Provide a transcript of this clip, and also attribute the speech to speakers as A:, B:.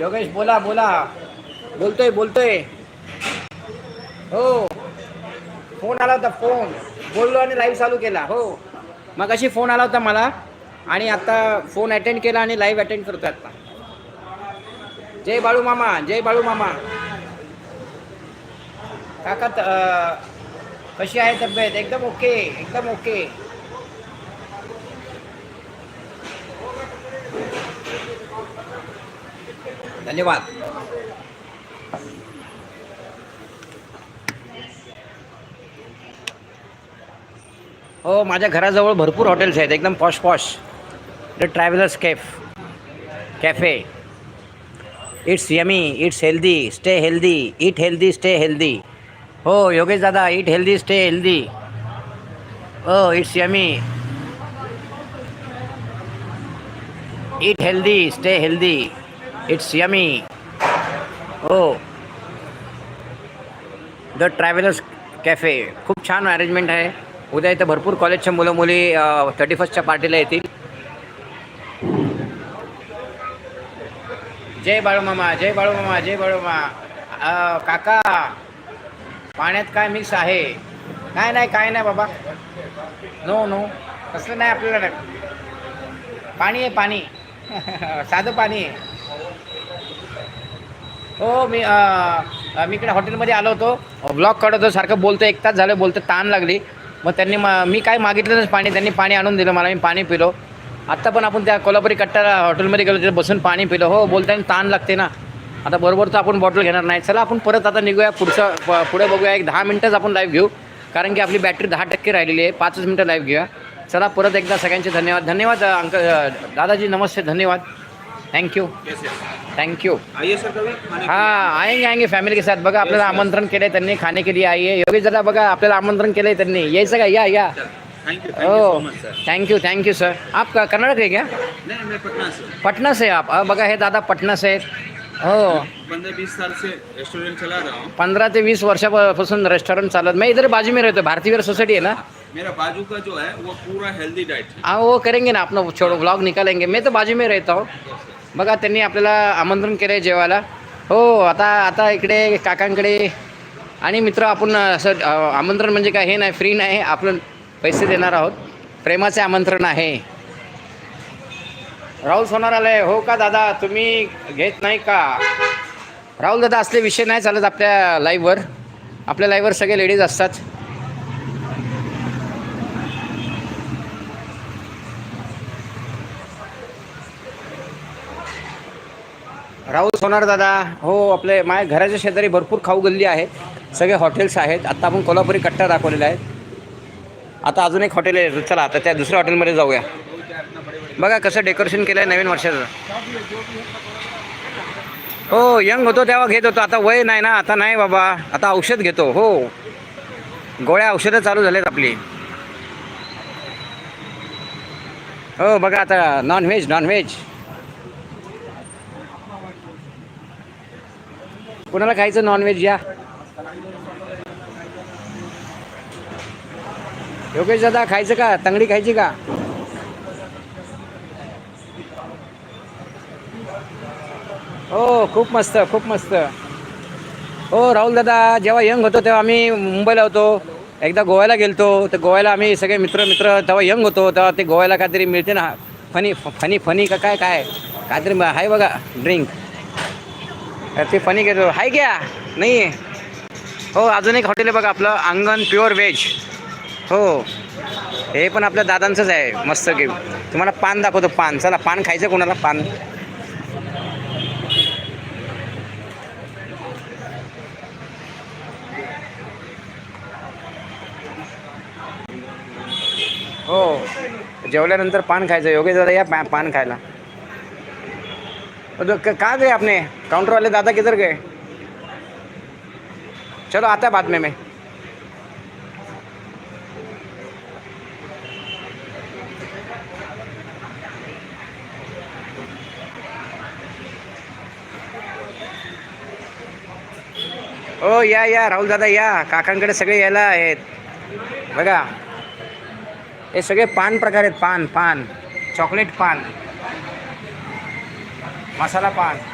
A: योगेश बोला बोला. बोलतोय बोलतोय. हो. फोन आला होता फोन. बोललो आणि लाईव्ह चालू केला हो. मग अशी फोन आला होता मला आणि आता फोन अटेंड केला आणि लाईव्ह अटेंड करतो आता. जय बाळू मामा जय बाळू मामा. काका कशी आहे तब्येत? एकदम ओके एकदम ओके धन्यवाद. हो माझ्या घराजवळ भरपूर हॉटेल्स आहेत एकदम posh posh the travellers calf cafe it's yummy it's healthy stay healthy eat healthy stay healthy हो योगेश दादा इट हेल्दी स्टे हेल्दी हो it's yummy eat healthy stay healthy it's yummy हो द ट्रॅव्हलर्स कॅफे खूप छान arrangement आहे. उद्या इथं भरपूर कॉलेजच्या मुलं मुली थर्टी फर्स्टच्या पार्टीला येतील. जय बाळूमामा जय बाळूमामा जय बाळूमा काका पाण्यात काय मिक्स आहे? काय नाही काय नाही बाबा. नो नो तसलं नाही आपल्याला. पाणी आहे पाणी. साधं पाणी आहे. हो मी मी इकडे हॉटेलमध्ये आलो होतो. ब्लॉग काढत होतो सारखं बोलतो एक तास झालं बोलतो ताण लागली. मग त्यांनी मा मी काय मागितलं पाणी त्यांनी पाणी आणून दिलं मला मी पाणी पिलो. आत्ता पण आपण त्या कोल्हापुरी कट्टा हॉटेलमध्ये गेलो तिथे बसून पाणी पिलो. हो बोलताना ताण लागते ना. आता बरोबर तर आपण बॉटल घेणार नाही. चला आपण परत आता निघूया पुढचं पुढे बघूया. एक दहा मिनटंच आपण लाईव्ह घेऊ. कारण की आपली बॅटरी दहा टक्के राहिलेली आहे. पाचच मिनटं लाईव्ह घेऊया. चला परत एकदा सगळ्यांचे धन्यवाद. धन्यवाद अंक दादाजी नमस्ते धन्यवाद. थँक्यू थँक्यू
B: आइए सर कभी
A: हाँ आएँगे आएँगे फॅमिली के साथ। बघा आपल्याला आमंत्रण केलंय त्यांनी खाने के लिए आइए. योगेश दादा बघा आपल्याला आमंत्रण केलंय त्यांनी. यायचं का या या.
B: थैंक यू थैंक यू
A: हो
B: sir
A: thank you thank you sir आप का- कर्नाटक है क्या?
B: नहीं मैं पटना से हूँ।
A: पटना से आप? अ, बघा हे दादा पटना से. आहेत. हो.
B: पंद्रह बीस साल से रेस्टोरेंट चला रहा हूँ।
A: पंधरा ते वीस वर्षापासून रेस्टोरेंट चालत. मैं इधर बाजू में रहते भारतीय सोसाइटी है ना?
B: मेरा बाजू का जो है वो पूरा हेल्दी डाइट है।
A: हाँ वो करेंगे ना अपना छोड़ो ब्लॉग निकालेंगे. मैं तो बाजू में रहता हूँ. बघा त्यांनी आपल्याला आमंत्रण केलं आहे जेवायला. हो आता आता इकडे काकांकडे. आणि मित्र आपण असं आमंत्रण म्हणजे काय हे नाही फ्री नाही आपण पैसे देणार आहोत. प्रेमाचे आमंत्रण आहे. राहुल सोनार आले हो का दादा तुम्ही घेत नाही का? राहुल दादा असले विषय नाही चालत आपल्या लाईव्हवर आपल्या लाईव्हवर सगळे लेडीज असतात. राहुल सोनार दादा. हो आपले माझ्या घराच्या शेजारी भरपूर खाऊ गल्ली आहे सगळे हॉटेल्स आहेत. आत्ता आपण कोल्हापुरी कट्टा दाखवलेला आहे. आता अजून एक हॉटेल आहे. चला आता त्या दुसऱ्या हॉटेलमध्ये जाऊया. बघा कसं डेकोरेशन केलं आहे नवीन वर्षाचं. हो यंग होतो तेव्हा घेत होतो. आता वय नाही ना. आता नाही बाबा. आता औषध घेतो. हो. गोळ्या औषधं चालू झालेत आपली. हो बघा आता नॉनव्हेज नॉनव्हेज कोणाला खायचं नॉनव्हेज या? योगेश दादा खायचं का? तंगडी खायची का? हो खूप मस्त खूप मस्त. हो राहुल दादा जेव्हा यंग होतो तेव्हा आम्ही मुंबईला होतो. एकदा गोव्याला गेलतो. तर गोव्याला आम्ही सगळे मित्र मित्र तेव्हा यंग होतो. तेव्हा ते गोव्याला काहीतरी मिळते ना फनी फनी फनी का काय काय? काहीतरी आहे बघा ड्रिंक तर ते फनी घेतो आहे क्या? नाही आहे हो अजून एक हॉटेल आहे बघा आपलं अंगण प्युअर व्हेज हो. हे पण आपल्या दादांचंच आहे मस्त की तुम्हाला पान दाखवतो पान. चला पान खायचं कोणाला? पान. हो. जेवल्यानंतर पान खायचं. योगेश दादा या पा- पान खायला. तो कहाँ गए आपने? काउंटर वाले दादा किधर गए? चलो आता है बाद में मैं। ओ, या या, राहुल दादा, या, काकांकडे सगळे यायला आहेत. बघा. हे सगळे पान प्रकार आहेत, पान पान. चॉकलेट पान. मसाला पान.